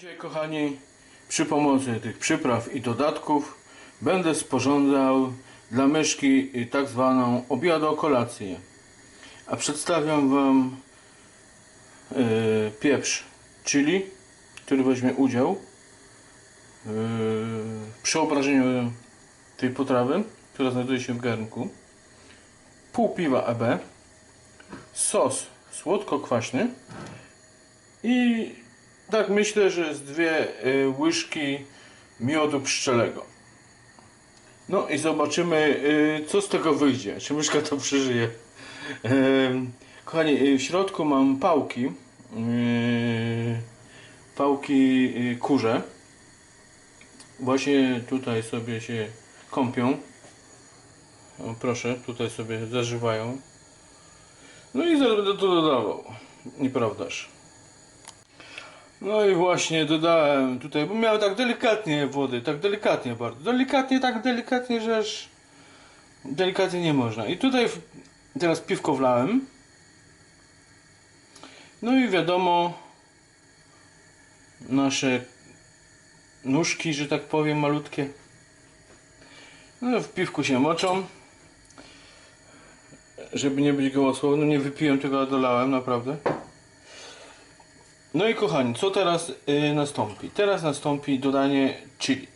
Dzisiaj, kochani, przy pomocy tych przypraw i dodatków będę sporządzał dla myszki tak zwaną obiado-kolację. A przedstawiam Wam e, pieprz chili, który weźmie udział e, w przeobrażeniu tej potrawy, która znajduje się w garnku. Pół piwa EB, sos słodko-kwaśny i tak myślę, że z dwie y, łyżki miodu pszczelego. No i zobaczymy, y, co z tego wyjdzie. Czy myszka to przeżyje. Kochani, y, w środku mam pałki. Pałki kurze. Właśnie tutaj sobie się kąpią. Proszę, tutaj sobie zażywają. No i to dodawał. Nieprawdaż? No i właśnie dodałem tutaj, bo miałem tak delikatnie wody, tak delikatnie bardzo. Delikatnie, tak delikatnie, że aż delikatnie nie można. I tutaj teraz piwko wlałem. No i wiadomo, nasze nóżki, że tak powiem, malutkie. No w piwku się moczą. Żeby nie być gołosłownym, nie wypiłem tego, a dolałem, naprawdę. No i kochani, co teraz y, nastąpi? Teraz nastąpi dodanie chili.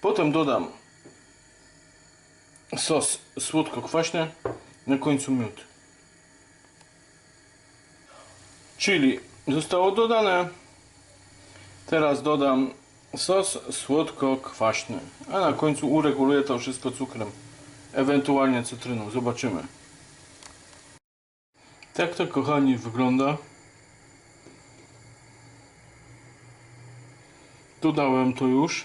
Potem dodam sos słodko-kwaśny, na końcu miód. Chili zostało dodane. Teraz dodam sos słodko-kwaśny, a na końcu ureguluję to wszystko cukrem, ewentualnie cytryną. Zobaczymy. Tak to kochani wygląda. Dodałem to już.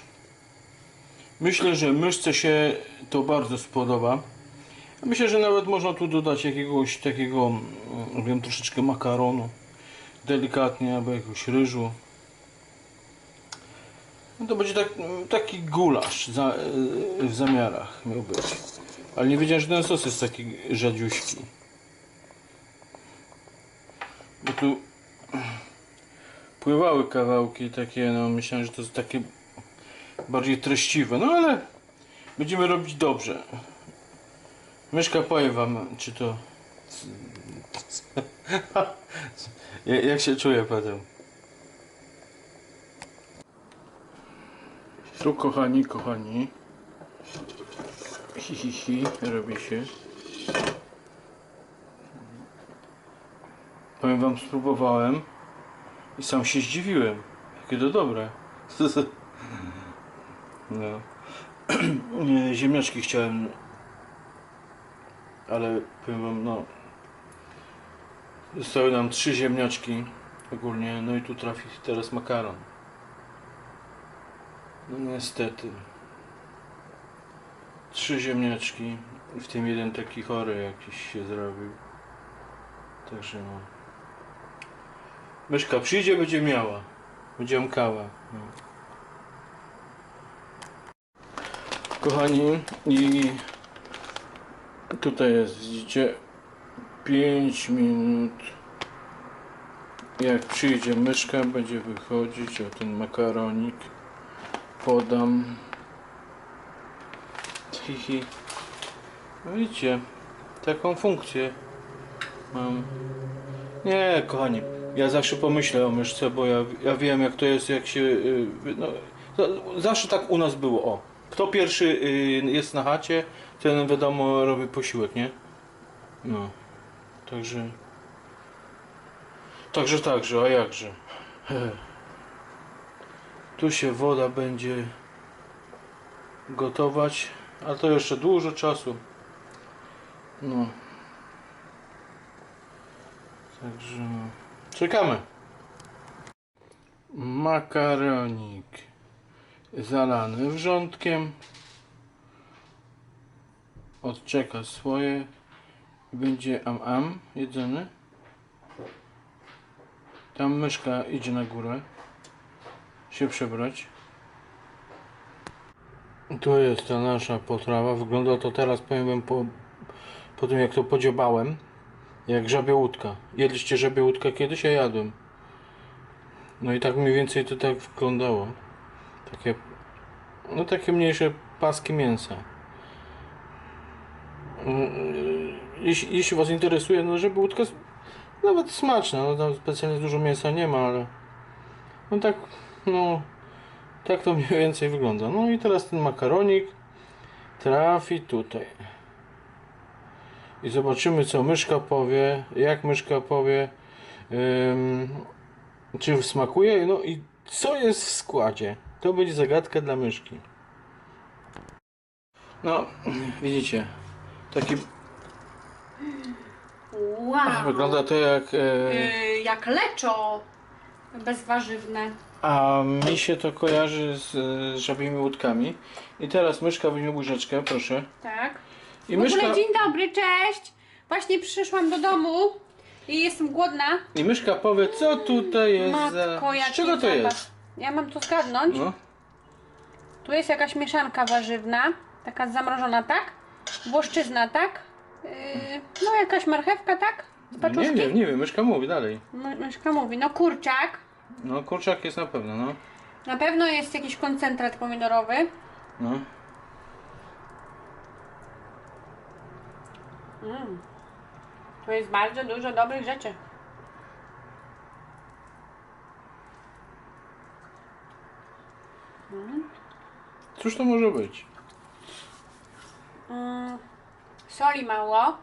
Myślę, że myszce się to bardzo spodoba. Myślę, że nawet można tu dodać jakiegoś takiego, mm, wiem, troszeczkę makaronu. Delikatnie, albo jakiegoś ryżu. No to będzie tak, taki gulasz za, w zamiarach miał być. Ale nie wiedziałem, że ten sos jest taki rzadziuśki. Bo tu pływały kawałki takie, no myślałem, że to jest takie bardziej treściwe, no ale będziemy robić dobrze. Myszka powie wam, czy to... Ja- Jak się czuję potem? Tu kochani, kochani. Hi, hi, hi, robi się. Powiem wam, spróbowałem. I sam się zdziwiłem. Jakie to dobre. No. Ziemniaczki chciałem. Ale powiem wam, no. Zostały nam trzy ziemniaczki ogólnie. No i tu trafi teraz makaron. No niestety. Trzy ziemniaczki. W tym jeden taki chory jakiś się zrobił. Także no. Myszka przyjdzie, będzie miała. Będzie mkała. No. Kochani, i tutaj jest, widzicie, 5 minut. Jak przyjdzie myszka, będzie wychodzić, o ten makaronik podam. Hihi. No Widzicie, taką funkcję mam. Nie, kochani, ja zawsze pomyślę o myszce, bo ja, ja wiem jak to jest, jak się. y, No, za- zawsze tak u nas było. O, kto pierwszy y, jest na chacie, ten wiadomo robi posiłek, nie? No, także. Także, także, a jakże. Tu się woda będzie gotować, a to jeszcze dużo czasu. No. Także no. Czekamy. Makaronik zalany wrzątkiem. Odczeka swoje. Będzie am am jedzony. Tam myszka idzie na górę. Się przebrać. To jest ta nasza potrawa. Wygląda to teraz, powiem wam, po, po tym jak to podziobałem. Jak żabia łódka. Jedliście żabie łódkę kiedyś? Ja jadłem. No i tak mniej więcej to tak wyglądało. Takie, no takie mniejsze paski mięsa. Mm, Jeśli, jeśli Was interesuje, no żeby łódka nawet smaczna, no tam specjalnie dużo mięsa nie ma, ale no tak, no tak to mniej więcej wygląda. No i teraz ten makaronik trafi tutaj. I zobaczymy co myszka powie, jak myszka powie, czy smakuje, no i co jest w składzie. To będzie zagadka dla myszki. No, widzicie, taki Wow. wygląda to jak... E, Yy, jak leczo. Bezwarzywne. a mi się to kojarzy z, z żabimi łódkami. I teraz myszka weźmie łyżeczkę, proszę. Tak. I w ogóle myszka, dzień dobry, cześć. Właśnie przyszłam do domu i jestem głodna. I myszka powie, co tutaj jest Matko, za... jaki Z czego to zapach. jest? Ja mam to zgadnąć. No, Tu jest jakaś mieszanka warzywna. Taka zamrożona, tak? Włoszczyzna, tak? Yy, no jakaś marchewka, tak? Z nie wiem, nie wiem, myszka mówi dalej. My- Myszka mówi, no kurczak. No, kurczak jest na pewno, no. Na pewno jest jakiś koncentrat pomidorowy. no. Mm. Tu jest bardzo dużo dobrych rzeczy. Cóż to może być? Mm. Soli mało,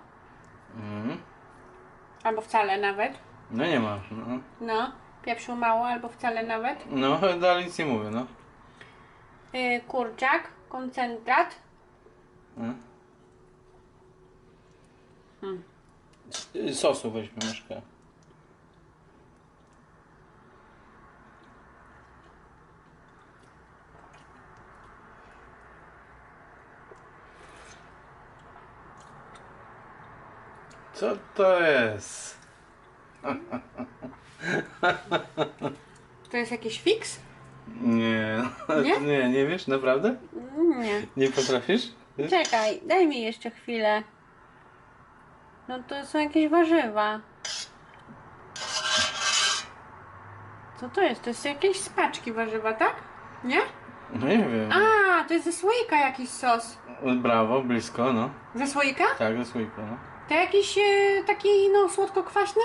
Mm. albo wcale nawet. No nie ma, no. No, pieprzu mało, albo wcale nawet. No, dalej nic nie mówię, no. Yy, kurczak, koncentrat. no. Sosu weźmie myszka. Co to jest? To jest jakiś fix? Nie, Nie? nie, nie wiesz, naprawdę? Nie. Nie potrafisz? Czekaj, daj mi jeszcze chwilę. No to są jakieś warzywa. Co to jest? To jest jakieś spaczki warzywa, tak? Nie? No nie wiem. A, to jest ze słoika jakiś sos. Brawo, blisko, no. Ze słoika? Tak, ze słoika, no. To jakiś e, taki, no, słodko-kwaśny?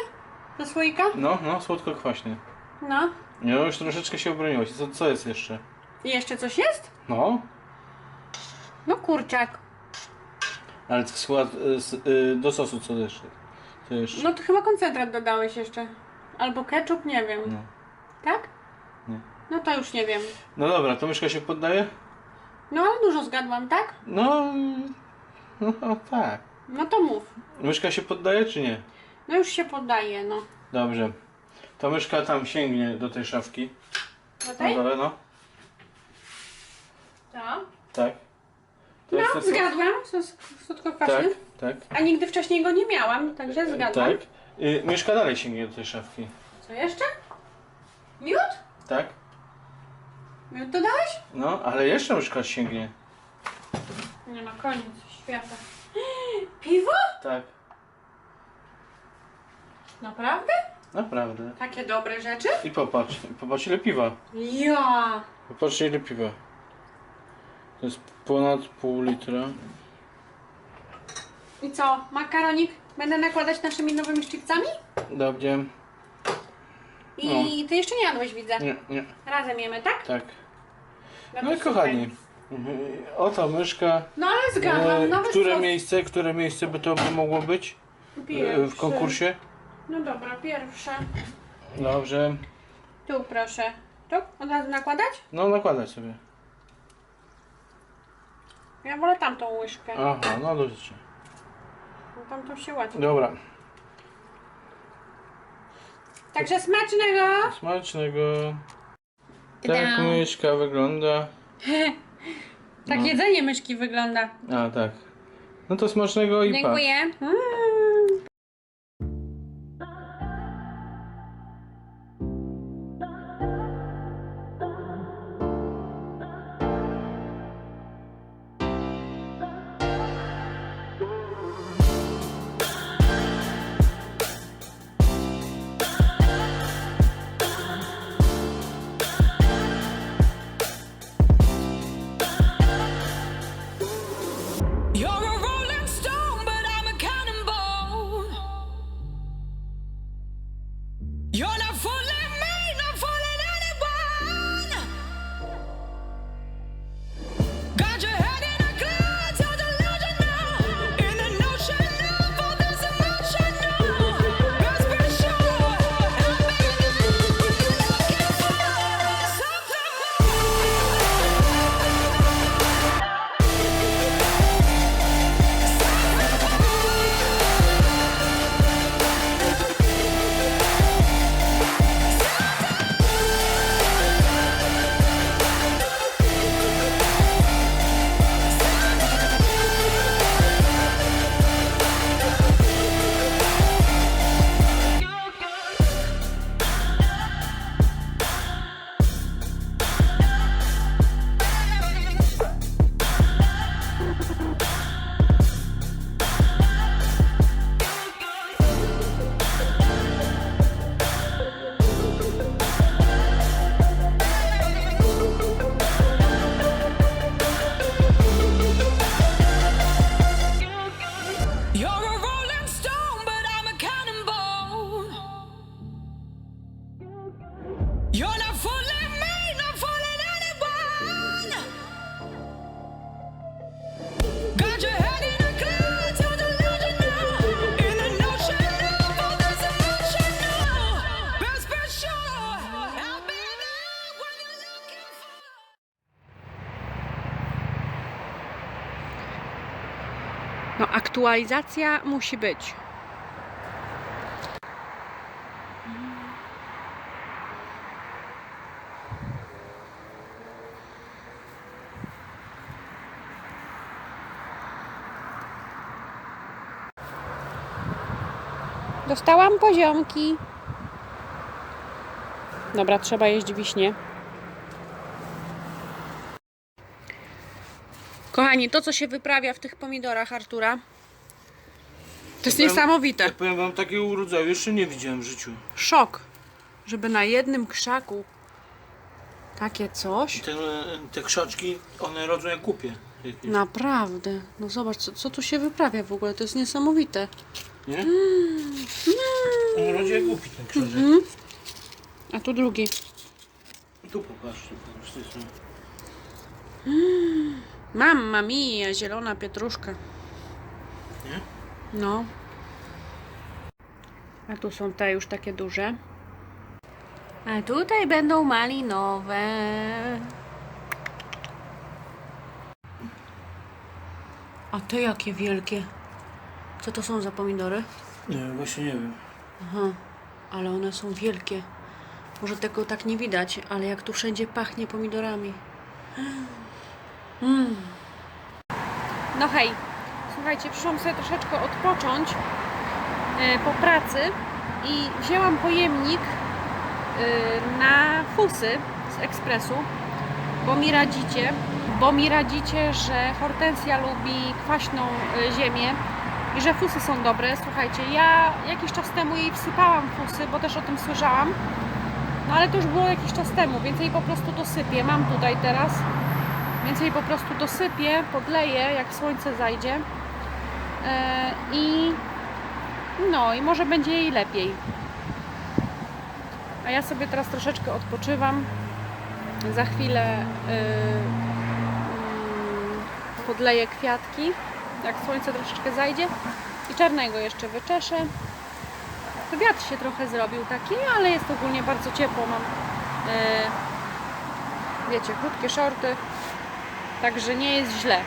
Ze słoika? No, no, słodko-kwaśny. No. No, już troszeczkę się obroniłeś. Co, co jest jeszcze? I jeszcze coś jest? No, No, kurczak. Ale w skład y, s- y, do sosu co jeszcze? Co jeszcze? No to chyba koncentrat dodałeś jeszcze. Albo ketchup, nie wiem. No. Tak? Nie. No to już nie wiem. no dobra, to myszka się poddaje? No ale dużo zgadłam, tak? No, no tak. No to mów. Myszka się poddaje czy nie? No już się poddaje, no. Dobrze. To myszka tam sięgnie do tej szafki. Na Tutaj? dole, no. To. Tak. To No, jest zgadłam. Słodko Tak, kwaśny. tak. A nigdy wcześniej go nie miałam, także zgadłam. Tak. Y, myszka dalej sięgnie do tej szafki. Co jeszcze? Miód? Tak? Miód dodałeś? No, ale jeszcze myszka sięgnie. Nie ma koniec świata. Piwo? Tak. Naprawdę? Naprawdę. Takie dobre rzeczy? I popatrz, popatrz ile piwa. Ja. Popatrzcie ile piwa. To jest ponad pół litra. I co, makaronik będę nakładać naszymi nowymi szczypcami? Dobrze. I ty jeszcze nie jadłeś, widzę. Nie, nie, Razem jemy, tak? tak. No, No i super. kochani, oto myszka. No ale zgadłam, E, które miejsce, które miejsce by to by mogło być e, w Pierwszy. konkursie? No dobra, pierwsze. Dobrze. Tu proszę. Tu? Od razu nakładać? No nakładaj sobie. Ja wolę tamtą łyżkę. Aha, no dobrze. Bo Tamtą się łatwiej. Dobra. Także smacznego! Smacznego. Tak myszka wygląda. Tak No. jedzenie myszki wygląda. A tak. No to smacznego i pa. Dziękuję. Mm. Aktualizacja musi być. Dostałam poziomki. Dobra, trzeba jeść wiśnie. Kochani, to co się wyprawia w tych pomidorach Artura, to jest niesamowite. Ja powiem wam, takiego urodzaju jeszcze nie widziałem w życiu. Szok, żeby na jednym krzaku takie coś. Te, te krzaczki, one rodzą jak kupie. jakieś, Naprawdę. No zobacz, co, co tu się wyprawia w ogóle, to jest niesamowite. Nie? On rodzi jak głupi ten krzaczek. Mhm. A tu drugi. Tu popatrz, tu popatrz, strony. Mamma mia, zielona pietruszka. No. A tu są te już takie duże. A tutaj będą malinowe. A te jakie wielkie. Co to są za pomidory? Nie, właśnie nie wiem. Aha, ale one są wielkie. Może tego tak nie widać, ale jak tu wszędzie pachnie pomidorami. Mm. No hej, słuchajcie, przyszłam sobie troszeczkę odpocząć e, po pracy i wzięłam pojemnik e, na fusy z ekspresu, bo mi radzicie, bo mi radzicie, że hortensja lubi kwaśną e, ziemię i że fusy są dobre. Słuchajcie, ja jakiś czas temu jej wsypałam fusy, bo też o tym słyszałam. No ale to już było jakiś czas temu, więc jej po prostu dosypię. Mam tutaj teraz, więc jej po prostu dosypię, podleję, jak słońce zajdzie. E, I no, i może będzie jej lepiej. A ja sobie teraz troszeczkę odpoczywam. Za chwilę y, mm, podleję kwiatki, jak słońce troszeczkę zajdzie. I czarnego jeszcze wyczeszę. Wiatr się trochę zrobił taki, ale jest ogólnie bardzo ciepło. Mam, e, wiecie, krótkie shorty, także nie jest źle.